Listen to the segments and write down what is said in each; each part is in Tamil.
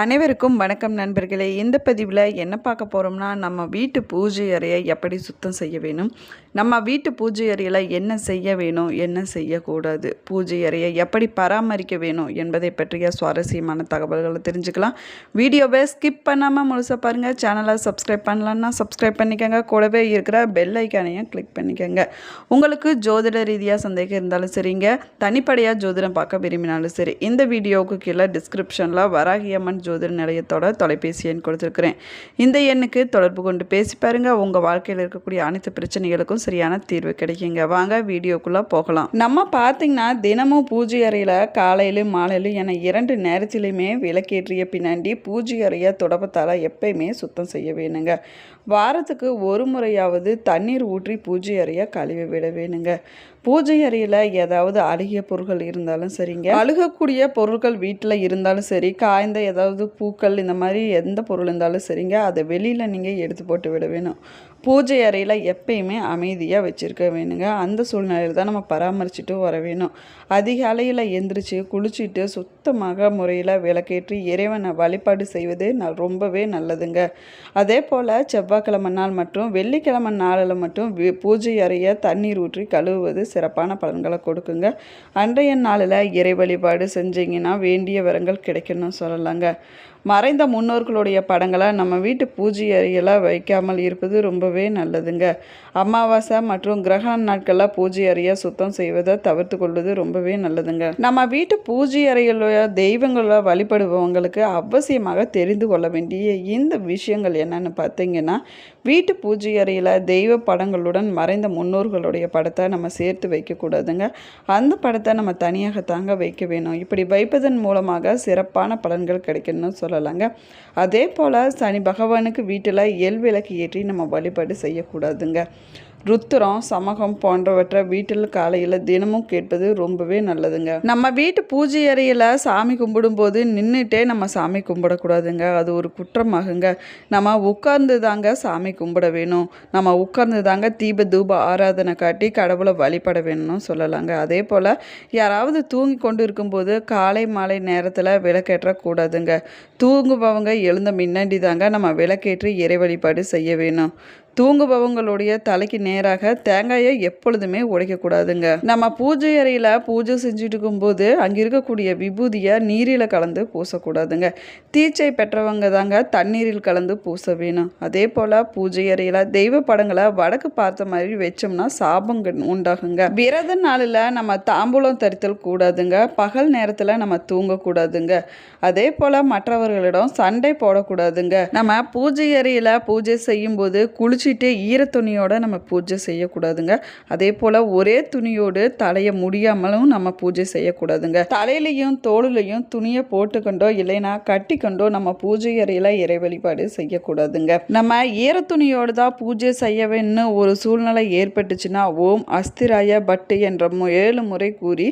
அனைவருக்கும் வணக்கம் நண்பர்களே. இந்த பதிவில் என்ன பார்க்க போகிறோம்னா நம்ம வீட்டு பூஜை அறையை எப்படி சுத்தம் செய்ய வேணும்? நம்ம வீட்டு பூஜை அறையில் என்ன செய்ய வேணும்? என்ன செய்யக்கூடாது? பூஜை அறையை எப்படி பராமரிக்க வேணும்? என்பதை பற்றிய சுவாரஸ்யமான தகவல்களை தெரிஞ்சுக்கலாம். வீடியோவை ஸ்கிப் பண்ணாமல் முழுசாக பாருங்கள் சேனலை சப்ஸ்கிரைப் பண்ணலான்னா சப்ஸ்கிரைப் பண்ணிக்கோங்க. கூடவே இருக்கிற பெல் ஐக்கானையும் கிளிக் பண்ணிக்கோங்க. உங்களுக்கு ஜோதிட ரீதியாக சந்தேகம் இருந்தாலும் சரிங்க. தனிப்படையாக ஜோதிடம் பார்க்க விரும்பினாலும் சரி இந்த வீடியோவுக்கு கீழே டிஸ்கிரிப்ஷனில் வராகியம்மன் ஜோதிட நிலையத்தோட தொலைபேசி எண் கொடுத்துருக்குறேன். இந்த எண்ணுக்கு தொடர்பு கொண்டு பேசி பாருங்க. உங்கள் வாழ்க்கையில் இருக்கக்கூடிய அனைத்து பிரச்சனைகளுக்கும் சரியான தீர்வு கிடைக்குங்க. வாங்க வீடியோக்குள்ளே போகலாம். நம்ம பார்த்தீங்கன்னா தினமும் பூஜை அறையில் காலையிலும் மாலையிலும் என இரண்டு நேரத்திலையுமே விளக்கேற்றிய பின்னாடி பூஜை அறையை தொடப்பத்தால் எப்பயுமே சுத்தம் செய்ய வேணுங்க. வாரத்துக்கு ஒரு முறையாவது தண்ணீர் ஊற்றி பூஜை அறையை கழுவி விட வேணுங்க. பூஜை அறையில் ஏதாவது அழுகிய பொருட்கள் இருந்தாலும் சரிங்க. அழுகக்கூடிய பொருட்கள் வீட்டில் இருந்தாலும் சரி காய்ந்த ஏதாவது பூக்கள் இந்த மாதிரி எந்த பொருள் இருந்தாலும் சரிங்க. அதை வெளியில் நீங்கள் எடுத்து போட்டு விட வேணும் பூஜை அறையில் எப்பயுமே அமைதியாக வச்சுருக்க வேணுங்க. அந்த சூழ்நிலையில் தான் நம்ம பராமரிச்சுட்டு வர வேணும். அதிகாலையில் எந்திரிச்சு குளிச்சுட்டு சுத்தமாக முறையில் விளக்கேற்றி இறைவனை வழிபாடு செய்வது ந ரொம்பவே நல்லதுங்க. அதே போல் செவ்வாய்க்கிழமை நாள் மற்றும் வெள்ளிக்கிழமை நாளில் மட்டும் பூஜை அறையை தண்ணீர் ஊற்றி கழுவுவது சிறப்பான பலன்களை கொடுக்குங்க. அன்றைய நாளில் இறை வழிபாடு செஞ்சீங்கன்னா வேண்டிய வரங்கள் கிடைக்கணும்னு சொல்லலாங்க. மறைந்த முன்னோர்களுடைய படங்களை நம்ம வீட்டு பூஜை அறையில் வைக்காமல் இருப்பது ரொம்பவே நல்லதுங்க. அமாவாசை மற்றும் கிரகண நாட்களில் பூஜை அறையை சுத்தம் செய்வதை தவிர்த்து கொள்வது ரொம்பவே நல்லதுங்க. நம்ம வீட்டு பூஜை அறையில் தெய்வங்களை வழிபடுபவங்களுக்கு அவசியமாக தெரிந்து கொள்ள வேண்டிய இந்த விஷயங்கள் என்னென்னு பார்த்தீங்கன்னா வீட்டு பூஜை அறையில் தெய்வ படங்களுடன் மறைந்த முன்னோர்களுடைய படத்தை நம்ம சேர்த்து வைக்கக்கூடாதுங்க அந்த படத்தை நம்ம தனியாக தாங்க வைக்க வேணும். இப்படி வைப்பதன் மூலமாக சிறப்பான பலன்கள் கிடைக்கணும்னு சொல்லலாங்க. அதே போல் சனி பகவானுக்கு வீட்டில் எல் விளக்கு ஏற்றி நம்ம வழிபாடு செய்யக்கூடாதுங்க. ருத்திரம் சமகம் போன்றவற்றை வீட்டில் காலையில் தினமும் கேட்பது ரொம்பவே நல்லதுங்க. நம்ம வீட்டு பூஜை அறையில் சாமி கும்பிடும்போது நின்றுட்டே நம்ம சாமி கும்பிடக்கூடாதுங்க. அது ஒரு குற்றமாகுங்க. நம்ம உட்கார்ந்து தாங்க சாமி கும்பிட வேணும். நம்ம உட்கார்ந்து தாங்க தீப தூப ஆராதனை காட்டி கடவுளை வழிபட வேணும்னு சொல்லலாங்க. அதே போல் யாராவது தூங்கி கொண்டு இருக்கும்போது காலை மாலை நேரத்தில் விளக்கேற்றக்கூடாதுங்க. தூங்குபவங்க எழுந்த முன்னாடி தாங்க நம்ம விளக்கேற்றி இறை வழிபாடு செய்ய வேணும். தூங்குபவங்களுடைய தலைக்கு நேராக தேங்காயை எப்பொழுதுமே உடைக்கக்கூடாதுங்க. நம்ம பூஜை அறையில் பூஜை செஞ்சுட்டு இருக்கும்போது அங்கே இருக்கக்கூடிய விபூதியை நீரில் கலந்து பூசக்கூடாதுங்க. தீச்சை பெற்றவங்க தாங்க தண்ணீரில் கலந்து பூச வேணும். அதே போல் பூஜை அறையில் தெய்வ படங்களை வடக்கு பார்த்த மாதிரி வச்சோம்னா சாபங்கள் உண்டாகுங்க. விரத நாளில் நம்ம தாம்பூலம் தரித்தல் கூடாதுங்க. பகல் நேரத்தில் நம்ம தூங்கக்கூடாதுங்க. அதே போல் மற்றவர்களிடம் சண்டை போடக்கூடாதுங்க. நம்ம பூஜை அறையில் பூஜை செய்யும்போது குளிச்சு குளிச்சுட்டு ஈரத்துணியோட நம்ம பூஜை செய்யக்கூடாதுங்க. அதே போல் ஒரே துணியோடு தலையை முடியாமலும் நம்ம பூஜை செய்யக்கூடாதுங்க. தலையிலையும் தோளுலையும் துணியை போட்டுக்கொண்டோ இல்லைன்னா கட்டிக்கொண்டோ நம்ம பூஜை அறையில் இறை வழிபாடு செய்யக்கூடாதுங்க. நம்ம ஈரத்துணியோடு தான் பூஜை செய்ய வேணும்னு ஒரு சூழ்நிலை ஏற்பட்டுச்சுன்னா ஓம் அஸ்திராய பட்டு என்ற ஏழு முறை கூறி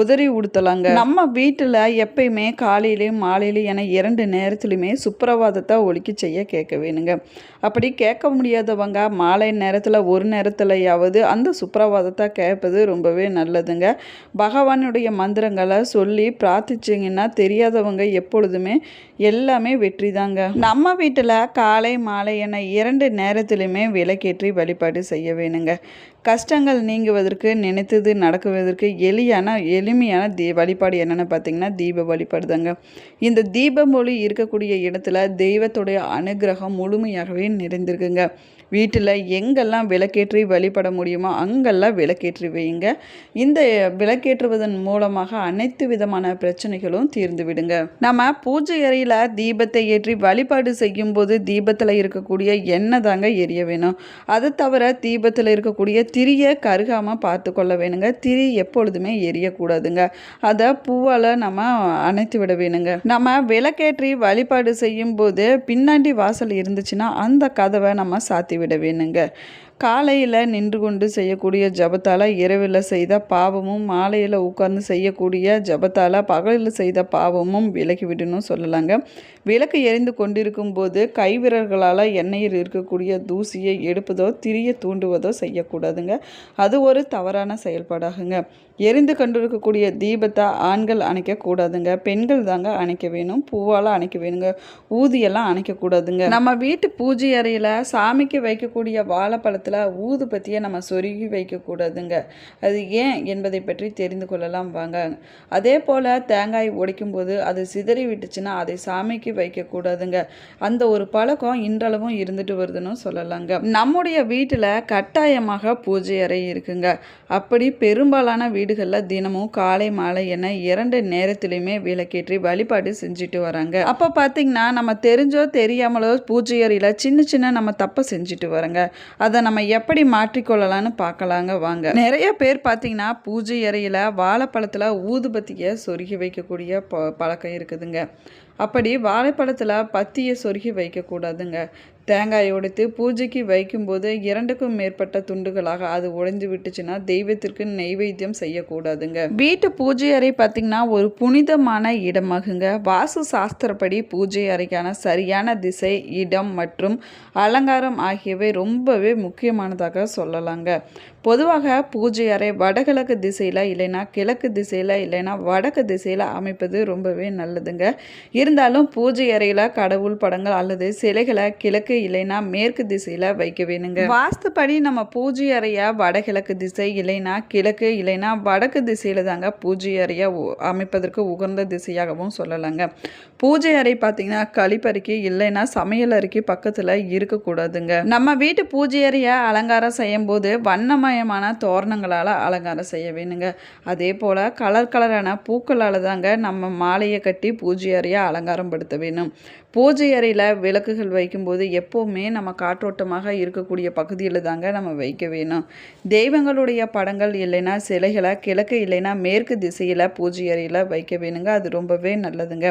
உதறி உடுத்தலாங்க. நம்ம வீட்டில் எப்பயுமே காலையிலையும் மாலையிலையும் என இரண்டு நேரத்துலையுமே சுப்பிரவாதத்தை ஒழிக்க செய்ய கேட்க வேணுங்க. அப்படி கேட்க முடியாத முடியாதவங்க மாலை நேரத்தில் ஒரு நேரத்துலையாவது அந்த சுப்பிரவாதத்தை கேட்பது ரொம்பவே நல்லதுங்க. பகவானுடைய மந்திரங்களை சொல்லி பிரார்த்திச்சிங்கன்னா தெரியாதவங்க எப்பொழுதுமே எல்லாமே வெற்றி தாங்க நம்ம வீட்டில் காலை மாலை என இரண்டு நேரத்திலுமே விளக்கேற்றி வழிபாடு செய்ய வேணுங்க. கஷ்டங்கள் நீங்குவதற்கு நினைத்தது நடக்குவதற்கு எளியான எளிமையான தீ வழிபாடு என்னென்னு பார்த்தீங்கன்னா தீப வழிபாடு தாங்க இந்த தீபம் ஒளி இருக்கக்கூடிய இடத்துல தெய்வத்துடைய அனுகிரகம் முழுமையாகவே நிறைந்திருக்குங்க. வீட்டில் எங்கெல்லாம் விளக்கேற்றி வழிபட முடியுமோ அங்கெல்லாம் விளக்கேற்றி வையுங்க. இந்த விளக்கேற்றுவதன் மூலமாக அனைத்து விதமான பிரச்சனைகளும் தீர்ந்து விடுங்க. நம்ம பூஜை அறையில் தீபத்தை ஏற்றி வழிபாடு செய்யும்போது தீபத்தில் இருக்கக்கூடிய எண்ணெய் தாங்க எரிய வேணும். அதை தவிர தீபத்தில் இருக்கக்கூடிய திரியை கருகாமல் பார்த்து கொள்ள வேணுங்க. திரி எப்பொழுதுமே எரியக்கூடாதுங்க. அதை பூவால் நம்ம அணைத்து விட வேணுங்க. நம்ம விளக்கேற்றி வழிபாடு செய்யும்போது பின்னாடி வாசல் இருந்துச்சுன்னா அந்த கதவை நம்ம சாத்தி விட வேணுங்க. காலையில் நின்று கொண்டு செய்யக்கூடிய ஜபத்தால் இரவில் செய்த பாவமும் மாலையில் உட்கார்ந்து செய்யக்கூடிய ஜபத்தால் பகலில் செய்த பாவமும் விலகி சொல்லலாங்க. விளக்கு எரிந்து கொண்டிருக்கும் போது கைவிரல்களால் எண்ணெயில் இருக்கக்கூடிய தூசியை எடுப்பதோ திரிய தூண்டுவதோ செய்யக்கூடாதுங்க. அது ஒரு தவறான செயல்பாடாகுங்க. எரிந்து கொண்டிருக்கக்கூடிய தீபத்தை ஆண்கள் அணைக்கக்கூடாதுங்க பெண்கள் தாங்க அணைக்க வேணும். பூவால் அணைக்க வேணுங்க. ஊதியெல்லாம் அணைக்கக்கூடாதுங்க நம்ம வீட்டு பூஜை அறையில் சாமிக்கு வைக்கக்கூடிய காலத்தில் ஊதுபத்தியை நம்ம சொருகி வைக்கக்கூடாதுங்க. அது ஏன் என்பதை பற்றி தெரிந்து கொள்ளலாம் வாங்க. அதே போல் தேங்காய் உடைக்கும் போது அது சிதறி விட்டுச்சுன்னா அதை சாமிக்கு வைக்கக்கூடாதுங்க. அந்த ஒரு பழக்கம் இன்றளவும் இருந்துட்டு வருதுன்னு சொல்லலாங்க. நம்முடைய வீட்டில் கட்டாயமாக பூஜை அறை இருக்குங்க. அப்படி பெரும்பாலான வீடுகளில் தினமும் காலை மாலை என இரண்டு நேரத்திலையுமே விளக்கேற்றி வழிபாடு செஞ்சுட்டு வராங்க. அப்போ பார்த்தீங்கன்னா நம்ம தெரிஞ்சோ தெரியாமலோ பூஜை அறையில் சின்ன சின்ன நம்ம தப்பை செஞ்சுட்டு வரோங்க. அதை நம்ம எப்படி மாற்றிக்கொள்ளலாம்னு பார்க்கலாங்க வாங்க. நிறைய பேர் பார்த்தீங்கன்னா பூஜை அறையில் வாழைப்பழத்தில் ஊதுபத்தியை சொருகி வைக்கக்கூடிய ப பழக்கம் இருக்குதுங்க. அப்படி வாழைப்பழத்தில் பத்தியை சொருகி வைக்கக்கூடாதுங்க. தேங்காய் உடைத்து பூஜைக்கு வைக்கும்போது இரண்டுக்கும் மேற்பட்ட துண்டுகளாக அது உடைந்து விட்டுச்சுன்னா தெய்வத்திற்கு நெய்வேத்தியம் செய்யக்கூடாதுங்க. வீட்டு பூஜை அறை பார்த்திங்கன்னா ஒரு புனிதமான இடமாகுங்க. வாசு சாஸ்திரப்படி பூஜை அறைக்கான சரியான திசை இடம் மற்றும் அலங்காரம் ஆகியவை ரொம்பவே முக்கியமானதாக சொல்லலாங்க. பொதுவாக பூஜை அறை வடகிழக்கு திசையில் இல்லைன்னா கிழக்கு திசையில் இல்லைன்னா வடக்கு திசையில் அமைப்பது ரொம்பவே நல்லதுங்க. இருந்தாலும் பூஜை அறையில் கடவுள் படங்கள் அல்லது சிலைகளை கிழக்கு இல்லைன்னா மேற்கு திசையில் வைக்க வேணுங்க. வாஸ்துப்படி நம்ம பூஜை அறையை வடகிழக்கு திசை இல்லைன்னா கிழக்கு இல்லைன்னா வடக்கு திசையில் தாங்க பூஜை அறையை அமைப்பதற்கு உகந்த திசையாகவும் சொல்லலாங்க. பூஜை அறை பார்த்தீங்கன்னா கழிப்பறைக்கு இல்லைன்னா சமையல் அறைக்கு பக்கத்தில் இருக்கக்கூடாதுங்க. நம்ம வீட்டு பூஜை அறையை அலங்காரம் செய்யும் போது வண்ணமயமான தோரணங்களால் அலங்காரம் செய்ய வேணுங்க. அதே போல் கலர் கலரான பூக்களால் தாங்க நம்ம மாலையை கட்டி பூஜை அறையை அலங்காரம் அலங்காரம் படுத்த வேணும் பூஜை அறையில் விளக்குகள் வைக்கும்போது எப்போவுமே நம்ம காற்றோட்டமாக இருக்கக்கூடிய பகுதியில் தாங்க நம்ம வைக்க வேணும். தெய்வங்களுடைய படங்கள் இல்லைன்னா சிலைகளை கிழக்கு இல்லைன்னா மேற்கு திசையில் பூஜை அறையில் வைக்க வேணுங்க. அது ரொம்பவே நல்லதுங்க.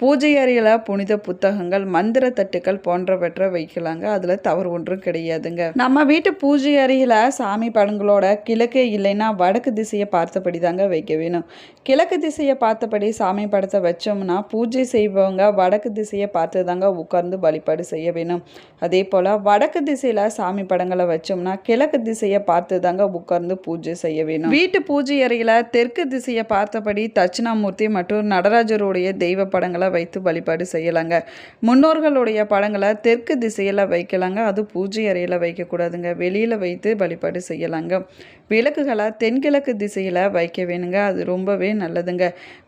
பூஜை அறையில் புனித புத்தகங்கள் மந்திர தட்டுக்கள் போன்றவற்றை வைக்கலாங்க. அதில் தவறு ஒன்றும் கிடையாதுங்க. நம்ம வீட்டு பூஜை அறையில் சாமி படங்களோட கிழக்கு இல்லைன்னா வடக்கு திசையை பார்த்தபடி தாங்க வைக்க வேணும். கிழக்கு திசையை பார்த்தபடி சாமி படத்தை வச்சோம்னா பூஜை செய்பவங்க வடக்கு திசையை பார்த்து தாங்க உட்கார்ந்து வழிபாடு செய்ய வேணும். அதே போல் வடக்கு திசையில் சாமி படங்களை வச்சோம்னா கிழக்கு திசையை பார்த்து தாங்க உட்கார்ந்து பூஜை செய்ய வேணும். வீட்டு பூஜை அறையில் தெற்கு திசையை பார்த்தபடி தட்சிணாமூர்த்தி மற்றும் நடராஜருடைய தெய்வ படங்களை வைத்து வழிபாடு செய்யலாங்க. முன்னோர்களுடைய படங்களை தெற்கு திசையில் வைக்கலாங்க. அது பூஜை அறையில் வைக்கக்கூடாதுங்க. வெளியில் வைத்து வழிபாடு செய்யலாங்க. விளக்குகளை தென்கிழக்கு திசையில் வைக்க வேணுங்க. அது ரொம்பவே நல்லதுங்க.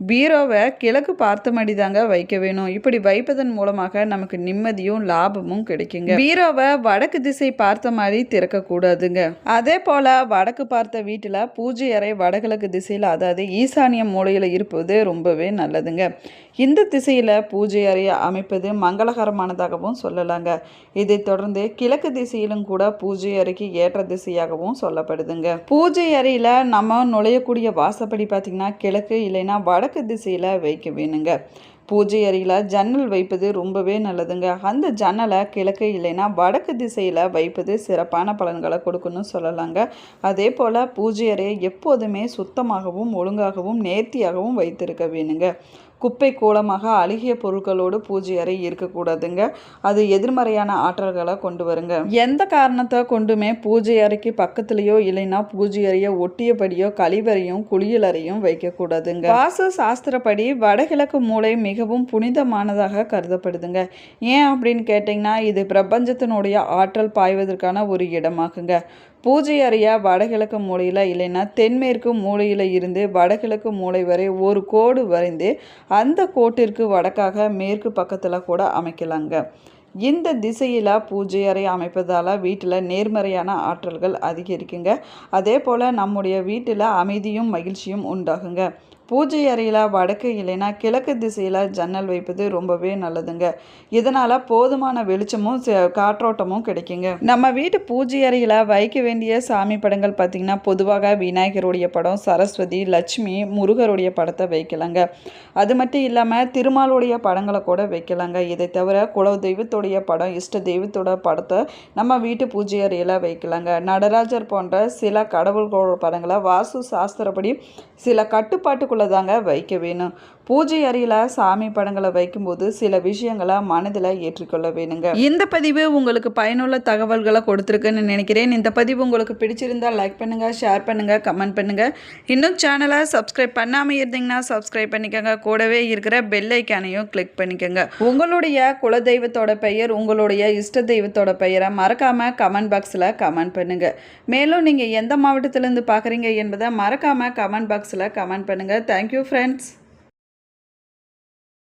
பீரோவை கிழக்கு பார்த்தபடி தாங்க வைக்க வேணும். இப்படி வைப்பதன் மூலமாக நமக்கு நிம்மதியும் லாபமும் கிடைக்குங்க. பீரோவை வடக்கு திசை பார்த்த மாதிரி திறக்கக்கூடாதுங்க. அதே போல் வடக்கு பார்த்த வீட்டில் பூஜை அறை வடகிழக்கு திசையில் அதாவது ஈசானிய மூலையில் இருப்பது ரொம்பவே நல்லதுங்க. இந்த திசையில் பூஜை அறையை அமைப்பது மங்களகரமானதாகவும் சொல்லலாங்க. இதைத் தொடர்ந்து கிழக்கு திசையிலும் கூட பூஜை அறைக்கு ஏற்ற திசையாகவும் சொல்லப்படுதுங்க. பூஜை அறையில் நம்ம நுழையக்கூடிய வாசப்படி பார்த்திங்கன்னா கிழக்கு இல்லைன்னா வடக்கு திசையில் வைக்க வேணுங்க. பூஜை அறையில் ஜன்னல் வைப்பது ரொம்பவே நல்லதுங்க. அந்த ஜன்னலை கிழக்கு இல்லைன்னா வடக்கு திசையில் வைப்பது சிறப்பான பலன்களை கொடுக்குன்னு சொல்லலாங்க. அதே போல் பூஜை அறையை எப்போதுமே சுத்தமாகவும் ஒழுங்காகவும் நேர்த்தியாகவும் வைத்திருக்க வேணுங்க. குப்பை கூலமாக அழுகிய பொருட்களோடு பூஜை அறை இருக்கக்கூடாதுங்க. அது எதிர்மறையான ஆற்றல்களை கொண்டு வருங்க. எந்த காரணத்தை கொண்டுமே பூஜை அறைக்கு பக்கத்துலேயோ இல்லைன்னா பூஜை அறையை ஒட்டியபடியோ கழிவறையும் குளியலறையும் வைக்கக்கூடாதுங்க. வாசு சாஸ்திரப்படி வடகிழக்கு மூளை மிகவும் புனிதமானதாக கருதப்படுதுங்க. ஏன் அப்படின்னு கேட்டிங்கன்னா இது பிரபஞ்சத்தினுடைய ஆற்றல் பாய்வதற்கான ஒரு இடமாகுங்க. பூஜை அறையா வடகிழக்கு மூலையில் இல்லைன்னா தென்மேற்கு மூலையில் இருந்து வடகிழக்கு மூலை வரை ஒரு கோடு வரைந்து அந்த கோட்டிற்கு வடக்காக மேற்கு பக்கத்தில் கூட அமைக்கலாங்க. இந்த திசையில் பூஜை அறை அமைப்பதால் வீட்டில் நேர்மறையான ஆற்றல்கள் அதிகரிக்குங்க. அதே போல் நம்முடைய வீட்டில் அமைதியும் மகிழ்ச்சியும் உண்டாகுங்க. பூஜை அறையில் வடக்கு இல்லைன்னா கிழக்கு திசையில் ஜன்னல் வைப்பது ரொம்பவே நல்லதுங்க. இதனால் போதுமான வெளிச்சமும் காற்றோட்டமும் கிடைக்குங்க. நம்ம வீட்டு பூஜை அறையில் வைக்க வேண்டிய சாமி படங்கள் பார்த்திங்கன்னா பொதுவாக விநாயகருடைய படம் சரஸ்வதி லட்சுமி முருகருடைய படத்தை வைக்கலாங்க. அது மட்டும் இல்லாமல் திருமாலுடைய படங்களை கூட வைக்கலாங்க. இதை தவிர குல தெய்வத்துடைய படம் இஷ்ட தெய்வத்தோட படத்தை நம்ம வீட்டு பூஜை அறையில் வைக்கலாங்க. நடராஜர் போன்ற சில கடவுள்களோட படங்களை வாஸ்து சாஸ்திரப்படி சில கட்டுப்பாட்டுக்குள்ளே தாங்க வைக்க வேணும். பூஜை அறையில் சாமி படங்களை வைக்கும்போது சில விஷயங்களை மனதில் ஏற்றிக்கொள்ள வேணுங்க. இந்த பதிவு உங்களுக்கு பயனுள்ள தகவல்களை கொடுத்துருக்குன்னு நினைக்கிறேன். இந்த பதிவு உங்களுக்கு பிடிச்சிருந்தா லைக் பண்ணுங்கள் ஷேர் பண்ணுங்கள் கமெண்ட் பண்ணுங்கள் இன்னும் சேனலை சப்ஸ்கிரைப் பண்ணாமல் இருந்தீங்கன்னா சப்ஸ்கிரைப் பண்ணிக்கோங்க. கூடவே இருக்கிற பெல் ஐக்கானையும் கிளிக் பண்ணிக்கோங்க. உங்களுடைய குலதெய்வத்தோட பெயர் உங்களுடைய இஷ்ட தெய்வத்தோட பெயரை மறக்காமல் கமெண்ட் பாக்ஸில் கமெண்ட் பண்ணுங்கள் மேலும் நீங்கள் எந்த மாவட்டத்திலேருந்து பார்க்குறீங்க என்பதை மறக்காமல் கமெண்ட் பாக்ஸில் கமெண்ட் பண்ணுங்கள் தேங்க்யூ ஃப்ரெண்ட்ஸ்